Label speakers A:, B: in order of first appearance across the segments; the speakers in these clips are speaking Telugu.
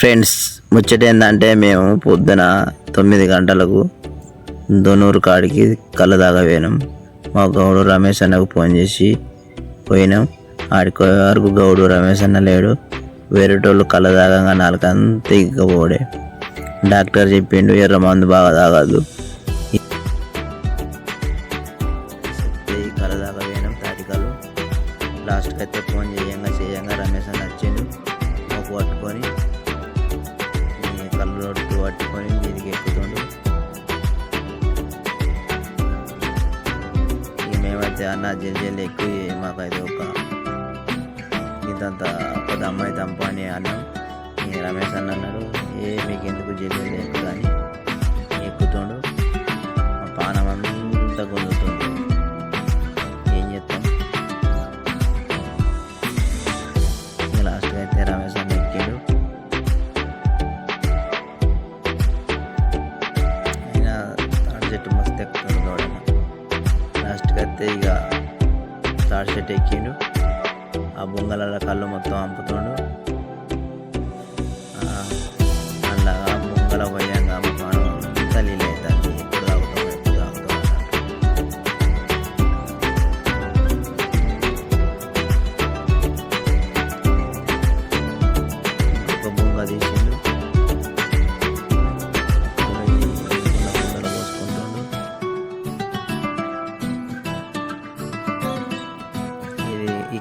A: ఫ్రెండ్స్ ముచ్చట ఏంటంటే మేము పొద్దున తొమ్మిది గంటలకు దొనూరు కాడికి కళ్ళ దాకా పోయినాం మా గౌడు రమేష్ అన్నకు ఫోన్ చేసి పోయినాం. ఆడికి వరకు గౌడు రమేష్ అన్న లేడు. వేరేటోళ్ళు కళ్ళ దాగంగా నాలుకంతా ఇగ్గపోడే డాక్టర్ చెప్పిండు ఎర్ర మందు బాగా తాగదు ఈ పోయినాం తాటికలు. లాస్ట్కి అయితే ఫోన్ చేయంగా చేయంగా రమేష్ అన్న వచ్చిండు. పట్టుకొని పట్టుకొని మీదికి ఎక్కుతుండు. మేమైతే అన్న జల్లి జల్లి ఎక్కువ మాకైతే ఒక ఇంతంత పెద్ద అమ్మాయి తంపని అన్నాం. రమేష్ అన్న అన్నాడు ఏ మీకు ఎందుకు జల్లి జల్లి ఎక్కువ అని. చెట్టు మస్తు లాస్ట్కి అయితే ఇక తాడి చెట్టు ఎక్కిండు. ఆ బొంగల కళ్ళు మొత్తం అంపుతుండు.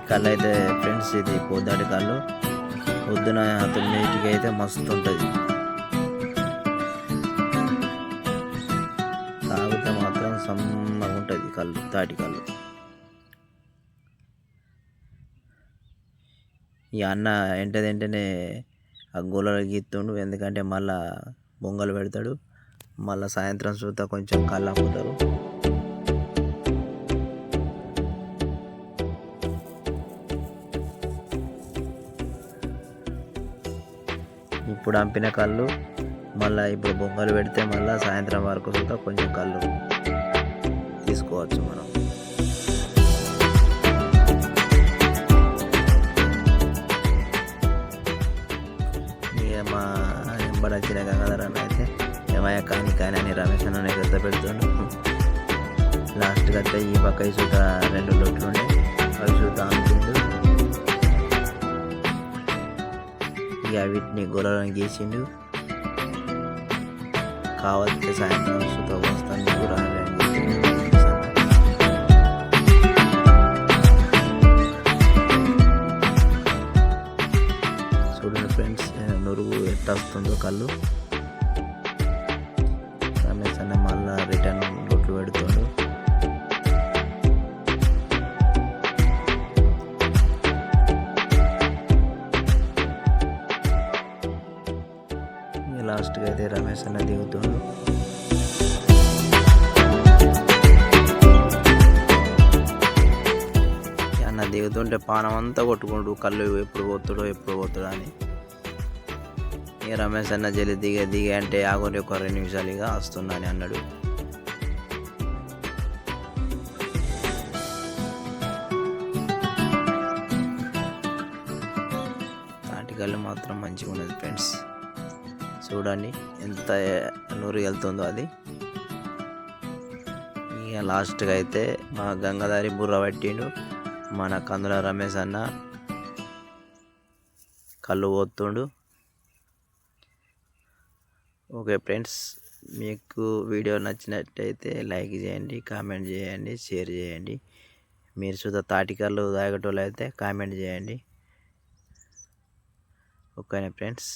A: కళ్ళు అయితే ఫ్రెండ్స్ ఇది పొద్దాటి కళ్ళు. పొద్దున తొమ్మిదింటికి అయితే మస్తు ఉంటుంది తాగితే మాత్రం సమ్మగా ఉంటుంది కళ్ళు తాటి కళ్ళు. ఈ అన్న వెంటనే వెంటనే ఆ గోలలో గీస్తుండు ఎందుకంటే మళ్ళా బొంగలు పెడతాడు. మళ్ళీ సాయంత్రం చూస్తా కొంచెం కళ్ళు అమ్ముతారు ఇప్పుడు అంపిన కళ్ళు మళ్ళీ ఇప్పుడు బొంగలు పెడితే మళ్ళీ సాయంత్రం వరకు కూడా కొంచెం కళ్ళు తీసుకోవచ్చు మనం. మా ఎంబడి వచ్చిన గంగాధర్ అయితే ఏమయ్య కానీ కానీ అని రమేష్ అన్న పెద్ద పెడుతుండు. లాస్ట్కి అయితే ఈ పక్క ఈ సూత రెండు లొట్లు ఉండే అవి చూద్దాం అనుకుంటూ ఇక వీటిని గొర్రెలను గీసిండు కావాల్సిన సాయంత్రం సూత వస్తాను నీకు చూడండి ఫ్రెండ్స్ నురుగు ఎట్లా వస్తుందో కళ్ళు. లాస్ట్గా అయితే రమేష్ అన్న దిగుతుండు అన్న దిగుతుంటే పానం అంతా కొట్టుకుంటూ కళ్ళు ఎప్పుడు పోతాడో ఎప్పుడు పోతాడో అని. ఇక రమేష్ అన్న జల్లి దిగే దిగే అంటే ఆగుని ఒక రెండు నిమిషాలు ఇక వస్తున్నా అని అన్నాడు. తాటికల్లు మాత్రం మంచిగా ఉన్నది ఫ్రెండ్స్ చూడండి ఎంత నూరు వెళ్తుందో అది. ఇక లాస్ట్గా అయితే మా గంగాధారి బుర్ర పట్టిండు మన కందుల రమేష్ అన్న కళ్ళు పోతుండు. ఓకే ఫ్రెండ్స్ మీకు వీడియో నచ్చినట్టయితే లైక్ చేయండి కామెంట్ చేయండి షేర్ చేయండి. మీరు సుధా తాటికల్లు తాగేటోళ్ళు అయితే కామెంట్ చేయండి. ఓకేనా ఫ్రెండ్స్?